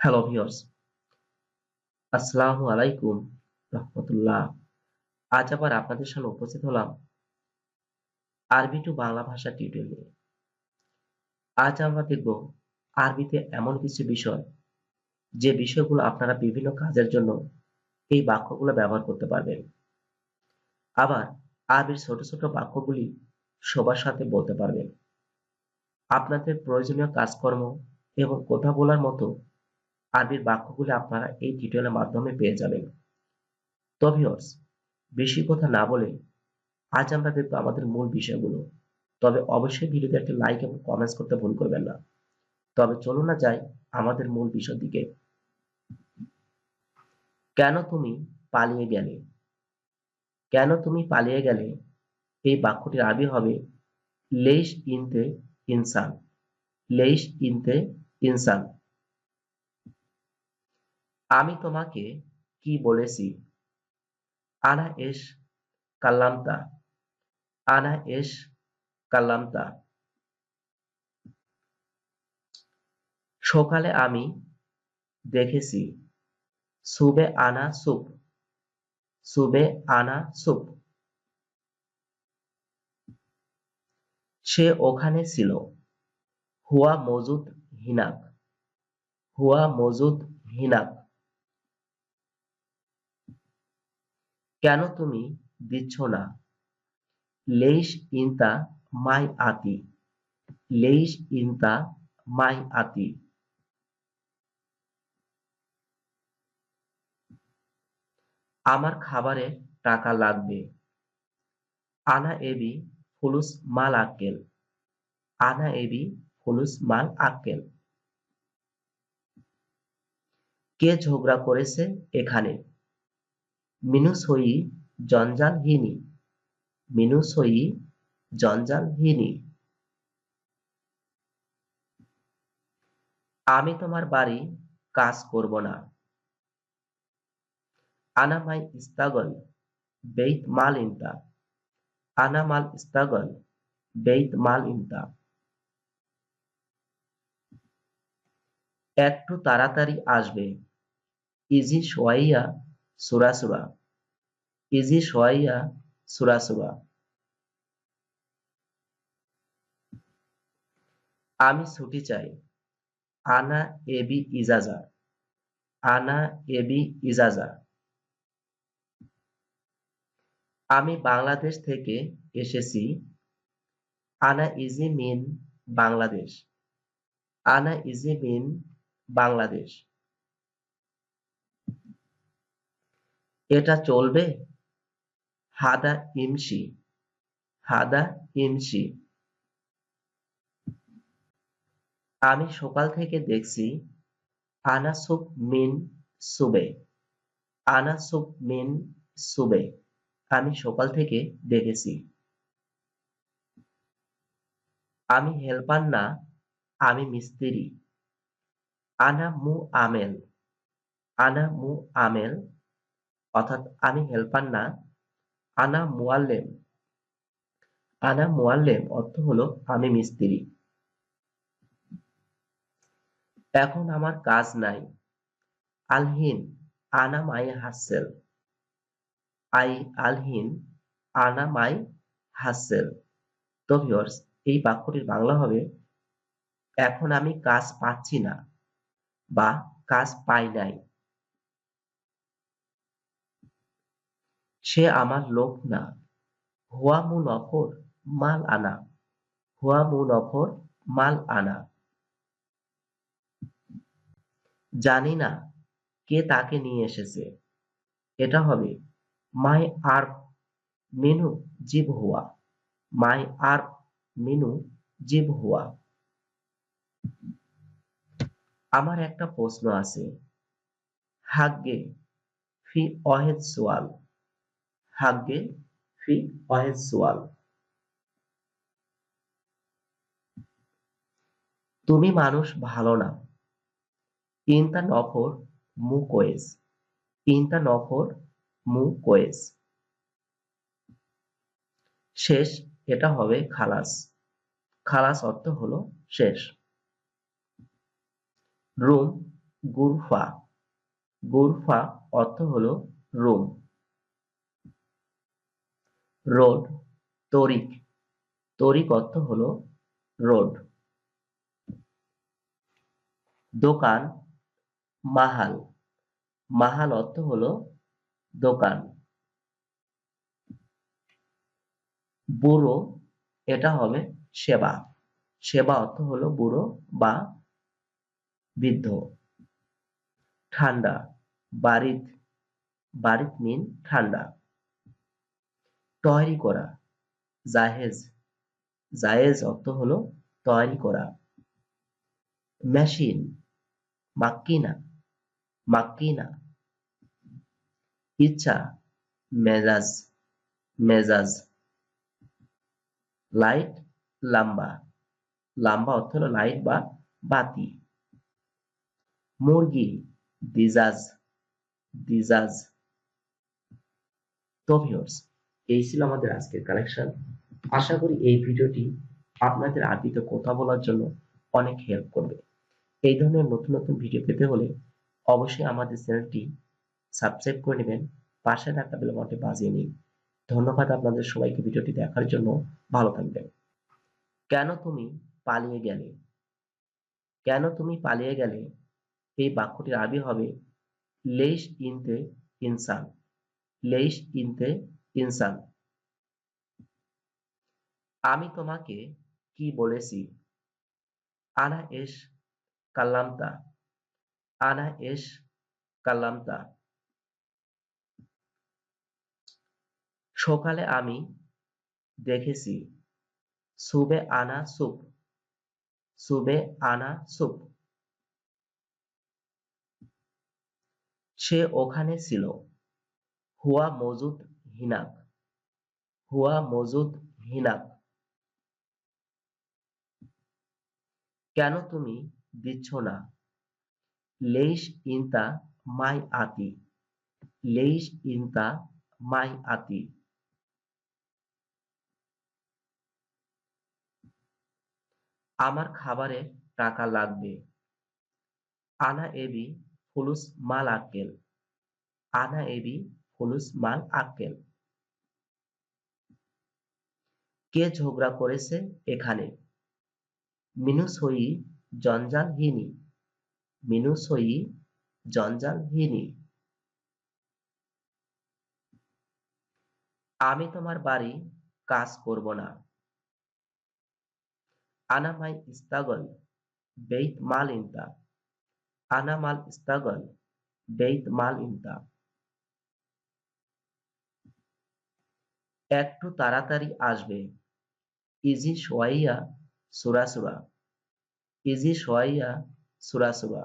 Hello viewers আসসালামু আলাইকুম রহমতুল্লাহ আজ আবার আপনাদের সামনে উপস্থিত হলাম আরবি টু বাংলা ভাষা টিউটোরিয়াল নিয়ে। আজ আমরা দেখব আরবিতে এমন কিছু বিষয়, যে বিষয়গুলো আপনারা বিভিন্ন কাজের জন্য এই বাক্যগুলো ব্যবহার করতে পারবেন। আবার আরবির ছোট ছোট বাক্যগুলি সবার সাথে বলতে পারবেন। আপনাদের প্রয়োজনীয় কাজকর্ম এবং কথা বলার মতো আরবির বাক্যগুলি আপনারা এই টিউটোরিয়ালের মাধ্যমে পেয়ে যাবেন। তো ভিউয়ার্স বেশি কথা না বলে আজ আমরা দেখব আমাদের মূল বিষয়গুলো। তবে অবশ্যই ভিডিওতে একটা লাইক এবং কমেন্টস করতে ভুল করবেন না। তবে চলুন না যাই আমাদের মূল বিষয়ের দিকে। কেন তুমি পালিয়ে গেলে? কেন তুমি পালিয়ে গেলে? এই বাক্যটির আরবি হবে লেইশ ইনতে ইনসান। লেইশ ইনতে ইনসান। আমি তোমাকে কি বলেছি? আনা এস কাল্লামতা। আনা এস কাল্লামতা। সকালে আমি দেখেছি, সুবে আনা সুপ সুবে আনা সুপ সে ওখানে ছিল। হুয়া মজুদ হিনাক। হুয়া মজুদ হিনাক। কেন তুমি দিচ্ছ না? লেইশ ইনতা মাই আতি। লেইশ ইনতা মাই আতি। আমার খাবারে টাকা লাগবে। আনা এবি ফুলুস মাল আক্কেল। আনা এবি ফুলুস মাল আক্কেল। কে ঝগড়া করেছে এখানে? মিনুসই জঞ্জালহীনি মিনুসই জঞ্জালহীনি। আমি তোমার বাড়ি কাজ করব না। আনা মাই ইস্তাগল, বেইত মাল ইনতা। আনা মাল ইস্তাগল, বেইত মাল ইনতা। একটু তাড়াতাড়ি আসবে। ইজি সোয়াইয়া সুরাসুরা ইজি সোয়াইয়া সুরাসুরা আমি ছুটি চাই। আনা এবি ইজাজা। আনা এবি ইজাজা। আমি বাংলাদেশ থেকে এসেছি। আনা ইজি মিন বাংলাদেশ। আনা ইজি মিন বাংলাদেশ। এটা চলবে? হাদা ইমসি হাদা ইমসি আমি সকাল থেকে দেখছি আনা সুপ মিন সুবে আনা সুপ মিন সুবে, আমি সকাল থেকে দেখেছি। আমি হেল্পার না, আমি মিস্ত্রি। আনা মু আমেল, আনা মু আমেল অর্থাৎ আমি হেল্পার না, আনা মুয়াল্লেম আনা মুয়াল্লেম অর্থ হলো আমি মিস্ত্রি। এখন আমার কাজ নাই। আলহিন, আনা মাই হাসেল। আই, আলহিন, আনা মাই হাসেল। তো ভিউয়ার্স এই বাক্যটির বাংলা হবে, এখন আমি কাজ পাচ্ছি না বা কাজ পাই নাই। সে আমার লোক না। হুয়া মু নফর, মাল আনা। হুয়া মু নফর, মাল আনা। জানি না কে তাকে নিয়ে এসেছে। এটা হবে, মাই আর মেনু জীব হুয়া। মাই আর মেনু জীব হুয়া। আমার একটা প্রশ্ন আছে। হাগ্গে ফি অহেদ সোয়াল। হাগ্গে ফি অহেদ সোয়াল। তুমি মানুষ ভালো না। ইনতা নফর মু কোয়েস। ইনতা নফর মু কোয়েস। শেষ, এটা হবে খালাস। খালাস অর্থ হলো শেষ। রুম, গুরফা। গুরফা অর্থ হলো রুম। রোড, তরিক। তরিক অর্থ হলো রোড। দোকান, মাহাল। মাহাল অর্থ হলো দোকান। বুড়ো এটা হবে সেবা। সেবা অর্থ হলো বুড়ো বা বৃদ্ধ। ঠান্ডা বারিদ বারিদ মিন ঠান্ডা। তৈরি করা। জাহেজ। জায়েজ অর্থ হলো তৈরি করা। মেশিন। মাক্কিনা। মাক্কিনা। ইচ্ছা। মেজাজ। মেজাজ। লাইট। লাম্বা। লাম্বা অর্থ হলো লাইট বা বাতি। মুরগি। দিজাজ। দিজাজ। তো এই ছিল আমাদের আজকের কালেকশন আশা করি এই ভিডিওটি আপনাদের আরবিতে কথা বলার জন্য অনেক হেল্প করবে। এই ধরনের নতুন নতুন ভিডিও পেতে হলে অবশ্যই আমাদের চ্যানেলটি সাবস্ক্রাইব করে নেবেন, পাশে থাকা বেল বাটনটি বাজিয়ে নিন। ধন্যবাদ আপনাদের সবাইকে ভিডিওটি দেখার জন্য। ভালো থাকবেন। কেন তুমি পালিয়ে গেলে? কেন তুমি পালিয়ে গেলে? এই বাক্যটির আরবি হবে লেইশ ইনতে ইনসান। লেইশ ইনতে ইনসান, আমি তোমাকে কি বলেছি? আনা এস কাল্লামতা, আনা এস কাল্লামতা। সকালে আমি দেখেছি, সুবে আনা সুপ সুবে আনা সুপ সে ওখানে ছিল, হুয়া মজুদ হিনাক। হুয়া মজুদ হিনাক। কেন তুমি দিচ্ছ না? লেইশ ইনতা মাই আতি। লেইশ ইনতা মাই আতি। আমার খাবারে টাকা লাগবে। আনা এবি ফুলুস মাল আক্কেল আনা এবি ফুলুস মাল আক্কেল কে ঝগড়া করেছে এখানে? মিনুসই জঞ্জালহীনি। মিনুসই জঞ্জালহীনি। আমি তোমার বাড়ি কাজ করব না। আনা মাই ইস্তাগল, বেইত মাল ইনতা। আনা মাল ইস্তাগল, বেইত মাল ইনতা। একটু তাড়াতাড়ি আসবে। ইজি সোয়াইয়া সুরা সুরা। ইজি সোয়াইয়া সুরা সুরা।